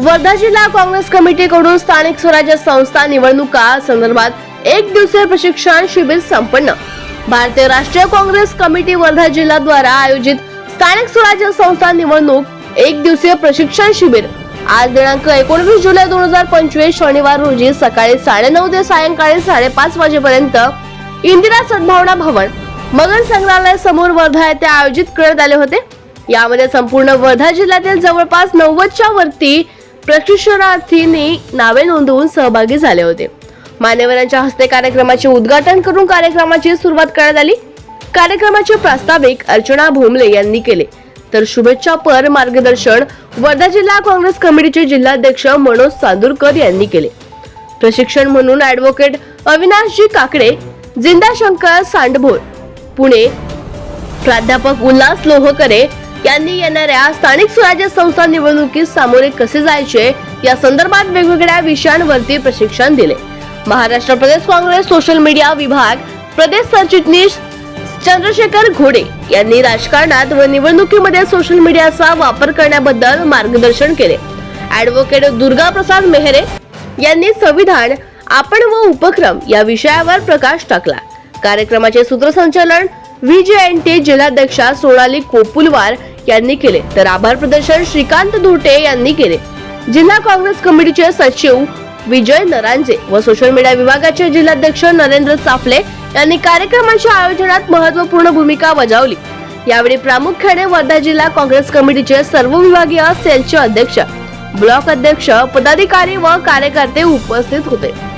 वर्धा जिल्हा काँग्रेस कमिटीकडून स्थानिक स्वराज्य संस्था निवडणुका संदर्भात एक दिवसीय प्रशिक्षण शिबिर संपन्न. भारतीय राष्ट्रीय काँग्रेस कमिटी वर्धा जिल्हा द्वारा आयोजित स्थानिक स्वराज्य संस्था निवडणूक एक दिवसीय प्रशिक्षण शिबिर. आज दिनांक एकोणवीस जुलै दोन हजार पंचवीस शनिवार रोजी सकाळी साडेनऊ ते सायंकाळी साडेपाच वाजेपर्यंत इंदिरा सद्भावना भवन मगन संग्रहालय समोर वर्धा येथे आयोजित करण्यात आले होते. यामध्ये संपूर्ण वर्धा जिल्ह्यातील जवळपास नव्वदच्या वरती प्रशिक्षणार्थींनी नावे नोंदवून सहभागी झाले होते. मान्यवरांच्या हस्ते कार्यक्रमाचे उद्घाटन करून कार्यक्रमाची सुरुवात करण्यात आली. कार्यक्रमाचे प्रास्ताविक अर्चना भोमले यांनी केले. तर शुभेच्छापर मार्गदर्शन वर्धा जिल्हा काँग्रेस कमिटीचे जिल्हाध्यक्ष मनोज चांदूरकर यांनी केले. प्रशिक्षण म्हणून ऍडव्होकेट अविनाशजी काकडे जिंदा शंकर सांडभोर पुणे प्राध्यापक उल्हास लोहकरे यांनी येणाऱ्या स्थानिक स्वराज्य संस्था निवडणुकीत सामोरे कसे जायचे? या संदर्भात वेगवेगळ्या विषयांवरती प्रशिक्षण दिले. महाराष्ट्र प्रदेश काँग्रेस सोशल मीडिया विभाग प्रदेश सरचिटणीस चंद्रशेखर घोडे यांनी राजकारणात व निवडणुकीमध्ये सोशल मीडियाचा वापर करण्याबद्दल मार्गदर्शन केले. ऍडव्होकेट दुर्गा प्रसाद मेहरे यांनी संविधान आपण व उपक्रम या विषयावर प्रकाश टाकला. कार्यक्रमाचे सूत्रसंचालन व्हीजे एन टी जिल्हाध्यक्षा सोनाली कोपुलवार यांनी केले. तर आभार प्रदर्शन श्रीकांत धुटे यांनी केले. जिल्हा काँग्रेस कमिटीचे सचिव विजय नरांजे व सोशल मीडिया विभागाचे जिल्हाध्यक्ष नरेंद्र चाफले यांनी कार्यक्रमाच्या आयोजनात महत्त्वपूर्ण भूमिका बजावली. यावेळी प्रामुख्याने वर्धा जिल्हा काँग्रेस कमिटीचे सर्व विभागीय सेलचे अध्यक्ष ब्लॉक अध्यक्ष पदाधिकारी व कार्यकर्ते उपस्थित होते.